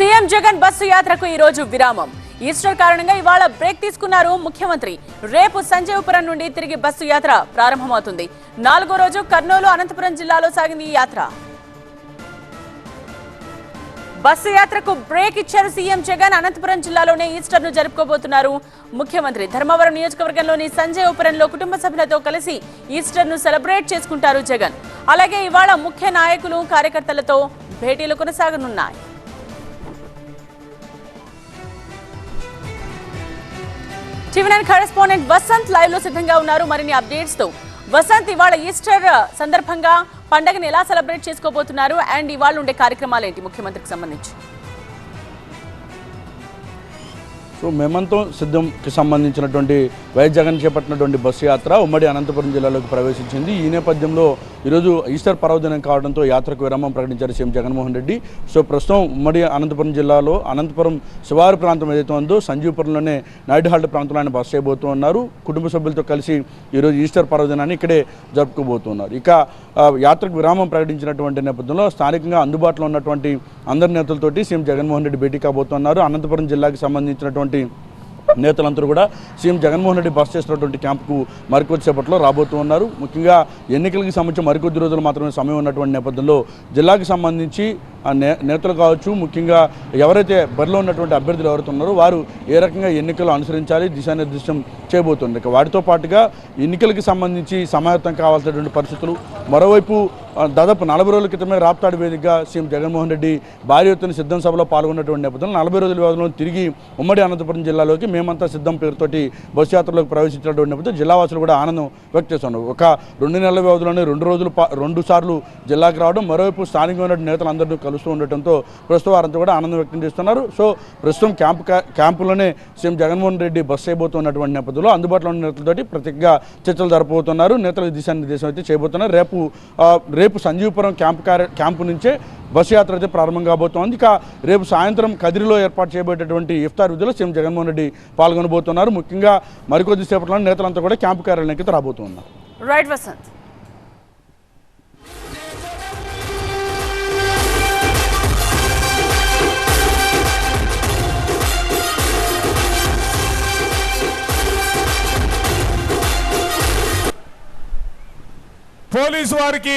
CM Jagan bus యాత్రకు ఈ రోజు విరామం. ఈస్టర్ కారణంగా ఇవాళ బ్రేక్ తీసుకున్నారు ముఖ్యమంత్రి. రేపు సంజయపురం నుండి తిరిగి బస్సు యాత్ర ప్రారంభమవుతుంది. నాలుగో రోజు కర్నూలు అనంతపురం జిల్లాలో సాగింది ఈ యాత్ర. బస్సు యాత్రకు బ్రేక్ ఇచ్చారు సీఎం జగన్. అనంతపురం జిల్లాలోనే ఈస్టర్ను జరుపుకోబోతున్నారు ముఖ్యమంత్రి. ధర్మవరం నియోజకవర్గంలోని సంజయపురంలో కుటుంబ సభ్యులతో కలిసి ఈస్టర్ను సెలబ్రేట్ చేసుకుంటారు జగన్. అలాగే ఇవాళ ముఖ్య నాయకులు కార్యకర్తలతో భేటీలు కొనసాగనున్నాయి. టీవీ నైన్ కరెస్పాండెంట్ వసంత్ లైవ్లో సిద్ధంగా ఉన్నారు. మరిన్ని అప్డేట్స్తో. వసంత్ ఇవాళ ఈస్టర్ సందర్భంగా పండగని ఎలా సెలబ్రేట్ చేసుకోబోతున్నారు? అండ్ ఇవాళ ఉండే కార్యక్రమాలు ఏంటి? ముఖ్యమంత్రికి సంబంధించి. సో మేమంతం సిద్ధంకి సంబంధించినటువంటి వైఎస్ జగన్ చేపట్టినటువంటి బస్సు యాత్ర ఉమ్మడి అనంతపురం జిల్లాలోకి ప్రవేశించింది. ఈ నేపథ్యంలో ఈరోజు ఈస్టర్ పర్వదినం కావడంతో యాత్రకు విరామం ప్రకటించారు సీఎం జగన్మోహన్ రెడ్డి. సో ప్రస్తుతం ఉమ్మడి అనంతపురం జిల్లాలో అనంతపురం శివారు ప్రాంతం ఏదైతే ఉందో సంజీవపురంలోనే నాయుడుహాల్ట్ ప్రాంతంలో ఆయన బస్సు చేయబోతూ ఉన్నారు. కుటుంబ సభ్యులతో కలిసి ఈరోజు ఈస్టర్ పర్వదినాన్ని ఇక్కడే జరుపుకోబోతున్నారు. ఇక యాత్రకు విరామం ప్రకటించినటువంటి నేపథ్యంలో స్థానికంగా అందుబాటులో ఉన్నటువంటి అందరి నేతలతోటి సీఎం జగన్మోహన్ రెడ్డి భేటీ కాబోతున్నారు. అనంతపురం జిల్లాకి సంబంధించినటువంటి నేతలందరూ కూడా సీఎం జగన్మోహన్ రెడ్డి బస్ చేసినటువంటి క్యాంప్కు మరికొద్ది సేపట్లో రాబోతూ ఉన్నారు. ముఖ్యంగా ఎన్నికలకు సంబంధించి మరికొద్ది రోజులు మాత్రమే సమయం ఉన్నటువంటి నేపథ్యంలో జిల్లాకు సంబంధించి ఆ నే నేతలు కావచ్చు ముఖ్యంగా ఎవరైతే బరిలో ఉన్నటువంటి అభ్యర్థులు ఎవరైతే ఉన్నారో వారు ఏ రకంగా ఎన్నికలు అనుసరించాలి దిశానిర్దేశం చేయబోతుంది. ఇక వాటితో పాటుగా ఎన్నికలకు సంబంధించి సమాయత్తం కావాల్సినటువంటి పరిస్థితులు మరోవైపు దాదాపు నలభై రోజుల క్రితమే రాప్తాడు వేదికగా సీఎం జగన్మోహన్ రెడ్డి భారీ ఎత్తున సిద్ధం సభలో పాల్గొన్నటువంటి నేపథ్యంలో నలభై రోజుల వ్యవధిలో తిరిగి ఉమ్మడి అనంతపురం జిల్లాలోకి మేమంతా సిద్ధం పేరుతోటి బస్సు యాత్రలోకి ప్రవేశించినటువంటి నేపథ్యం జిల్లావాసులు కూడా ఆనందం వ్యక్తం చేస్తున్నారు. ఒక రెండు నెలల వ్యవధిలోనే రెండు రోజులు రెండు సార్లు జిల్లాకి రావడం మరోవైపు స్థానికమైన నేతలు నేతలందరినీ కలుస్తూ ఉండటంతో ప్రస్తుతం వారంతా కూడా ఆనందం వ్యక్తం చేస్తున్నారు. సో ప్రస్తుతం క్యాంపు క్యాంపులోనే సీఎం జగన్మోహన్ రెడ్డి బస్సు చేయబోతున్నటువంటి పరిధిలో అందుబాటులో ఉన్న నేతలతోటి ప్రత్యేకంగా చర్చలు జరపబోతున్నారు. నేతలకు దిశానిర్దేశం అయితే చేయబోతున్నారు. రేపు రేపు సంజీవపురం క్యాంపు కార్య క్యాంపు నుంచే బస్సు యాత్ర అయితే ప్రారంభం కాబోతోంది. ఇక రేపు సాయంత్రం కదిరిలో ఏర్పాటు చేయబడేటువంటి ఇఫ్తార్ విధిలో సీఎం జగన్మోహన్ రెడ్డి పాల్గొనబోతున్నారు. ముఖ్యంగా మరికొద్ది సేపట్లో నేతలంతా కూడా క్యాంపు కార్యాలయానికి రాబోతున్నారు. రైట్ వసంత్. పోలీసు వారికి